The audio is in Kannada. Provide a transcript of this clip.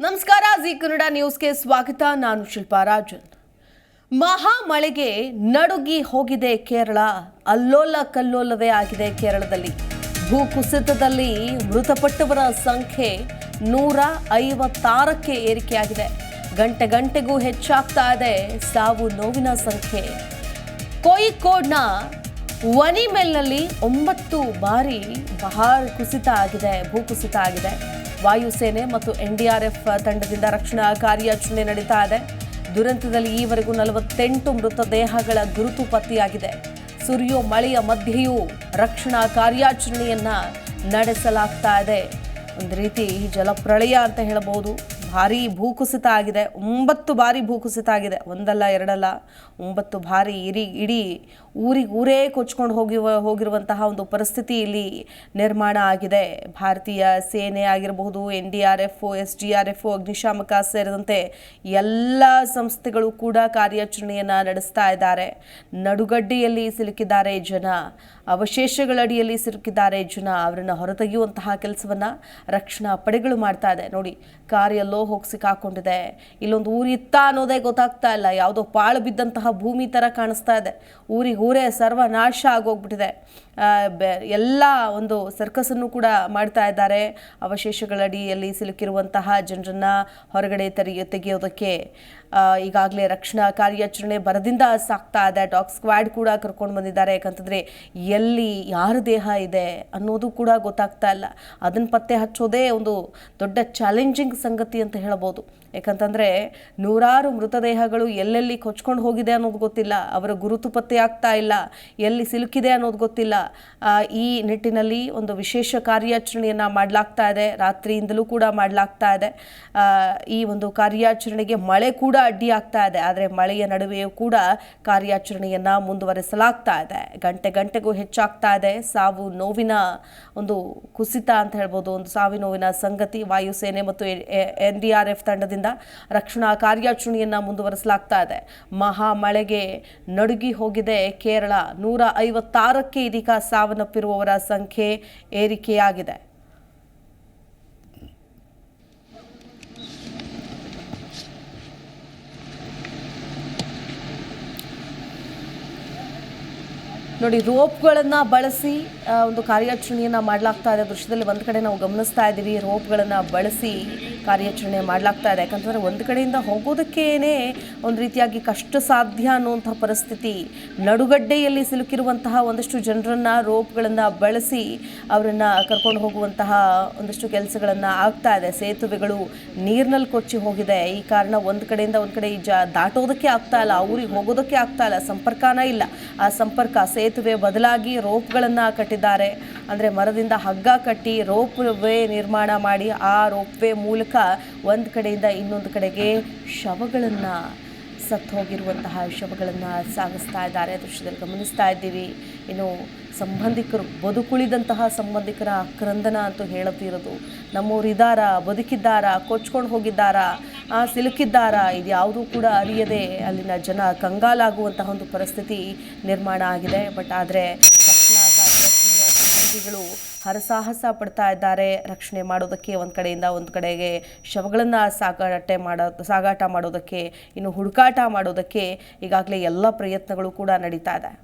ನಮಸ್ಕಾರ, ಜಿ ಕನ್ನಡ ನ್ಯೂಸ್ಗೆ ಸ್ವಾಗತ. ನಾನು ಶಿಲ್ಪಾ ರಾಜನ್. ಮಹಾ ಮಳೆಗೆ ನಡುಗಿ ಹೋಗಿದೆ ಕೇರಳ. ಅಲ್ಲೋಲ ಕಲ್ಲೋಲವೇ ಆಗಿದೆ ಕೇರಳದಲ್ಲಿ. ಭೂಕುಸಿತದಲ್ಲಿ ಮೃತಪಟ್ಟವರ ಸಂಖ್ಯೆ ನೂರ ಐವತ್ತಾರಕ್ಕೆ ಏರಿಕೆಯಾಗಿದೆ. ಗಂಟೆ ಗಂಟೆಗೂ ಹೆಚ್ಚಾಗ್ತಾ ಇದೆ ಸಾವು ನೋವಿನ ಸಂಖ್ಯೆ. ಕೋಯಿಕೋಡ್ನ ವನಿಮೆಲ್ನಲ್ಲಿ ಒಂಬತ್ತು ಬಾರಿ ಬಹಳ ಕುಸಿತ ಆಗಿದೆ, ಭೂಕುಸಿತ ಆಗಿದೆ. ವಾಯುಸೇನೆ ಮತ್ತು ಎನ್ಡಿಆರ್ಎಫ್ ತಂಡದಿಂದ ರಕ್ಷಣಾ ಕಾರ್ಯಾಚರಣೆ ನಡೀತಾ ಇದೆ. ದುರಂತದಲ್ಲಿ ಈವರೆಗೂ ನಲವತ್ತೆಂಟು ಮೃತದೇಹಗಳ ಗುರುತು ಪತ್ತೆಯಾಗಿದೆ. ಸುರಿಯೋ ಮಳೆಯ ಮಧ್ಯೆಯೂ ರಕ್ಷಣಾ ಕಾರ್ಯಾಚರಣೆಯನ್ನು ನಡೆಸಲಾಗ್ತಾ ಇದೆ. ಒಂದು ರೀತಿ ಜಲಪ್ರಳಯ ಅಂತ ಹೇಳಬಹುದು ಭಾರಿ ಭೂಕುಸಿತ ಆಗಿದೆ. ಒಂಬತ್ತು ಬಾರಿ ಭೂಕುಸಿತ ಆಗಿದೆ. ಒಂದಲ್ಲ, ಎರಡಲ್ಲ, ಒಂಬತ್ತು ಬಾರಿ ಇರಿ, ಇಡೀ ಊರಿಗೆ ಊರೇ ಕೊಚ್ಕೊಂಡು ಹೋಗಿ ಹೋಗಿರುವಂತಹ ಒಂದು ಪರಿಸ್ಥಿತಿ ಇಲ್ಲಿ ನಿರ್ಮಾಣ ಆಗಿದೆ. ಭಾರತೀಯ ಸೇನೆ ಆಗಿರಬಹುದು, N D R F, S D R F, ಅಗ್ನಿಶಾಮಕ ಸೇರಿದಂತೆ ಎಲ್ಲ ಸಂಸ್ಥೆಗಳು ಕೂಡ ಕಾರ್ಯಾಚರಣೆಯನ್ನು ನಡೆಸ್ತಾ ಇದ್ದಾರೆ. ನಡುಗಡ್ಡೆಯಲ್ಲಿ ಸಿಲುಕಿದ್ದಾರೆ ಜನ. ಅವಶೇಷಗಳಡಿಯಲ್ಲಿ ಸಿಲುಕಿದ್ದಾರೆ ಜನ. ಅವರನ್ನು ಹೊರತೆಗೆಯುವಂತಹ ಕೆಲಸವನ್ನು ರಕ್ಷಣಾ ಪಡೆಗಳು ಮಾಡ್ತಾ ಇದೆ. ನೋಡಿ ಕಾರ್ ಎಲ್ಲೋ ಹೋಗಿ ಸಿಕ್ಕಾಕೊಂಡಿದೆ. ಇಲ್ಲೊಂದು ಊರು ಇತ್ತ ಅನ್ನೋದೇ ಗೊತ್ತಾಗ್ತಾ ಇಲ್ಲ. ಯಾವುದೋ ಪಾಳು ಬಿದ್ದಂತಹ ಭೂಮಿ ತರ ಕಾಣಿಸ್ತಾ ಇದೆ. ಊರಿಗೆ ಊರೇ ಸರ್ವನಾಶ ಆಗೋಗ್ಬಿಟ್ಟಿದೆ. ಎಲ್ಲ ಒಂದು ಸರ್ಕಸನ್ನು ಕೂಡ ಮಾಡ್ತಾ ಇದ್ದಾರೆ. ಅವಶೇಷಗಳಡಿಯಲ್ಲಿ ಸಿಲುಕಿರುವಂತಹ ಜನರನ್ನು ಹೊರಗಡೆ ತೆರೆಯ ತೆಗೆಯೋದಕ್ಕೆ. ಈಗಾಗಲೇ ರಕ್ಷಣಾ ಕಾರ್ಯಾಚರಣೆ ಬರದಿಂದ ಸಾಕ್ತಾ ಇದೆ. ಡಾಗ್ ಸ್ಕ್ವಾಡ್ ಕೂಡ ಕರ್ಕೊಂಡು ಬಂದಿದ್ದಾರೆ. ಯಾಕಂತಂದರೆ ಎಲ್ಲಿ ಯಾರ ದೇಹ ಇದೆ ಅನ್ನೋದು ಕೂಡ ಗೊತ್ತಾಗ್ತಾ ಇಲ್ಲ. ಅದನ್ನು ಪತ್ತೆ ಹಚ್ಚೋದೇ ಒಂದು ದೊಡ್ಡ ಚಾಲೆಂಜಿಂಗ್ ಸಂಗತಿ ಅಂತ ಹೇಳ್ಬೋದು. ಯಾಕಂತಂದರೆ ನೂರಾರು ಮೃತದೇಹಗಳು ಎಲ್ಲೆಲ್ಲಿ ಕೊಚ್ಕೊಂಡು ಹೋಗಿದೆ ಅನ್ನೋದು ಗೊತ್ತಿಲ್ಲ. ಅವರ ಗುರುತು ಪತ್ತೆ ಆಗ್ತಾ ಇಲ್ಲ. ಎಲ್ಲಿ ಸಿಲುಕಿದೆ ಅನ್ನೋದು ಗೊತ್ತಿಲ್ಲ. ಈ ನಿಟ್ಟಿನಲ್ಲಿ ಒಂದು ವಿಶೇಷ ಕಾರ್ಯಾಚರಣೆಯನ್ನು ಮಾಡಲಾಗ್ತಾ ಇದೆ. ರಾತ್ರಿಯಿಂದಲೂ ಕೂಡ ಮಾಡಲಾಗ್ತಾ ಇದೆ. ಈ ಒಂದು ಕಾರ್ಯಾಚರಣೆಗೆ ಮಳೆ ಕೂಡ ಅಡ್ಡಿ ಆಗ್ತಾ ಇದೆ. ಆದರೆ ಮಳೆಯ ನಡುವೆಯೂ ಕೂಡ ಕಾರ್ಯಾಚರಣೆಯನ್ನ ಮುಂದುವರೆಸಲಾಗ್ತಾ ಇದೆ. ಗಂಟೆ ಗಂಟೆಗೂ ಹೆಚ್ಚಾಗ್ತಾ ಇದೆ. ಸಾವು ನೋವಿನ ಒಂದು ಕುಸಿತ ಅಂತ ಹೇಳ್ಬೋದು. ಒಂದು ಸಾವಿನ ನೋವಿನ ಸಂಗತಿ ವಾಯುಸೇನೆ ಮತ್ತು ಎನ್ ಡಿ ಆರ್ ಎಫ್ ತಂಡದಿಂದ ರಕ್ಷಣಾ ಕಾರ್ಯಾಚರಣೆಯನ್ನ ಮುಂದುವರೆಸಲಾಗ್ತಾ ಇದೆ. ಮಹಾ ಮಳೆಗೆ ನಡುಗಿ ಹೋಗಿದೆ. ಕೇರಳ ನೂರ ಐವತ್ತಾರಕ್ಕೆ ಇದೀಗ ಸಾವನ್ನಪ್ಪಿರುವವರ ಸಂಖ್ಯೆ ಏರಿಕೆಯಾಗಿದೆ. ನೋಡಿ, ರೋಪ್ಗಳನ್ನು ಬಳಸಿ ಒಂದು ಕಾರ್ಯಾಚರಣೆಯನ್ನು ಮಾಡಲಾಗ್ತಾ ಇದೆ. ದೃಶ್ಯದಲ್ಲಿ ಒಂದು ಕಡೆ ನಾವು ಗಮನಿಸ್ತಾ ಇದ್ದೀವಿ, ರೋಪ್ಗಳನ್ನು ಬಳಸಿ ಕಾರ್ಯಾಚರಣೆ ಮಾಡಲಾಗ್ತಾ ಇದೆ. ಯಾಕಂತಂದರೆ ಒಂದು ಕಡೆಯಿಂದ ಹೋಗೋದಕ್ಕೇ ಒಂದು ರೀತಿಯಾಗಿ ಕಷ್ಟ ಸಾಧ್ಯ ಅನ್ನುವಂಥ ಪರಿಸ್ಥಿತಿ, ನಡುಗಡ್ಡೆಯಲ್ಲಿ ಸಿಲುಕಿರುವಂತಹ ಒಂದಷ್ಟು ಜನರನ್ನು, ರೋಪ್ಗಳನ್ನು ಬಳಸಿ ಅವರನ್ನು ಕರ್ಕೊಂಡು ಹೋಗುವಂತಹ ಒಂದಷ್ಟು ಕೆಲಸಗಳನ್ನು ಆಗ್ತಾ ಇದೆ. ಸೇತುವೆಗಳು ನೀರಿನಲ್ಲಿ ಕೊಚ್ಚಿ ಹೋಗಿದೆ. ಈ ಕಾರಣ ಒಂದು ಕಡೆಯಿಂದ ಒಂದು ಕಡೆ ಈ ಜ, ದಾಟೋದಕ್ಕೆ ಆಗ್ತಾ ಇಲ್ಲ, ಊರಿಗೆ ಹೋಗೋದಕ್ಕೆ ಆಗ್ತಾ ಇಲ್ಲ, ಸಂಪರ್ಕನೇ ಇಲ್ಲ. ಆ ಸಂಪರ್ಕ ಸೇತುವೆ ಬದಲಾಗಿ ರೋಪ್ಗಳನ್ನು ಕಟ್ಟಿದ್ದಾರೆ. ಅಂದರೆ ಮರದಿಂದ ಹಗ್ಗ ಕಟ್ಟಿ ರೋಪ್ ವೇ ನಿರ್ಮಾಣ ಮಾಡಿ ಆ ರೋಪ್ ವೇ ಮೂಲಕ ಒಂದು ಕಡೆಯಿಂದ ಇನ್ನೊಂದು ಕಡೆಗೆ ಶವಗಳನ್ನು ಸತ್ತು ಹೋಗಿರುವಂತಹ ಶವಗಳನ್ನು ಸಾಗಿಸ್ತಾ ಇದ್ದಾರೆ. ದೃಶ್ಯದಲ್ಲಿ ಗಮನಿಸ್ತಾ ಇದ್ದೀವಿ. ಇನ್ನು ಸಂಬಂಧಿಕರು ಬದುಕುಳಿದಂತಹ ಸಂಬಂಧಿಕರ ಕ್ರಂದನ ಅಂತೂ ಹೇಳುತ್ತಿರೋದು ನಮ್ಮವ್ರು ಇದ್ದಾರಾ ಬದುಕಿದ್ದಾರಾ, ಕೊಚ್ಕೊಂಡು ಹೋಗಿದ್ದಾರಾ? ಸಿಲುಕಿದ್ದಾರಾ? ಇದು ಯಾವುದೂ ಕೂಡ ಅರಿಯದೆ ಅಲ್ಲಿನ ಜನ ಕಂಗಾಲಾಗುವಂತಹ ಒಂದು ಪರಿಸ್ಥಿತಿ ನಿರ್ಮಾಣ ಆಗಿದೆ. ಬಟ್ ಆದರೆ ರಕ್ಷಣಾ ಹರಸಾಹಸ ಪಡ್ತಾ ಇದ್ದಾರೆ. ರಕ್ಷಣೆ ಮಾಡೋದಕ್ಕೆ ಒಂದು ಕಡೆಯಿಂದ ಒಂದು ಕಡೆಗೆ ಶವಗಳನ್ನು ಸಾಗಾಟೆ ಮಾಡೋ, ಸಾಗಾಟ ಮಾಡೋದಕ್ಕೆ, ಇನ್ನು ಹುಡುಕಾಟ ಮಾಡೋದಕ್ಕೆ ಈಗಾಗಲೇ ಎಲ್ಲ ಪ್ರಯತ್ನಗಳು ಕೂಡ ನಡೀತಾ ಇದೆ.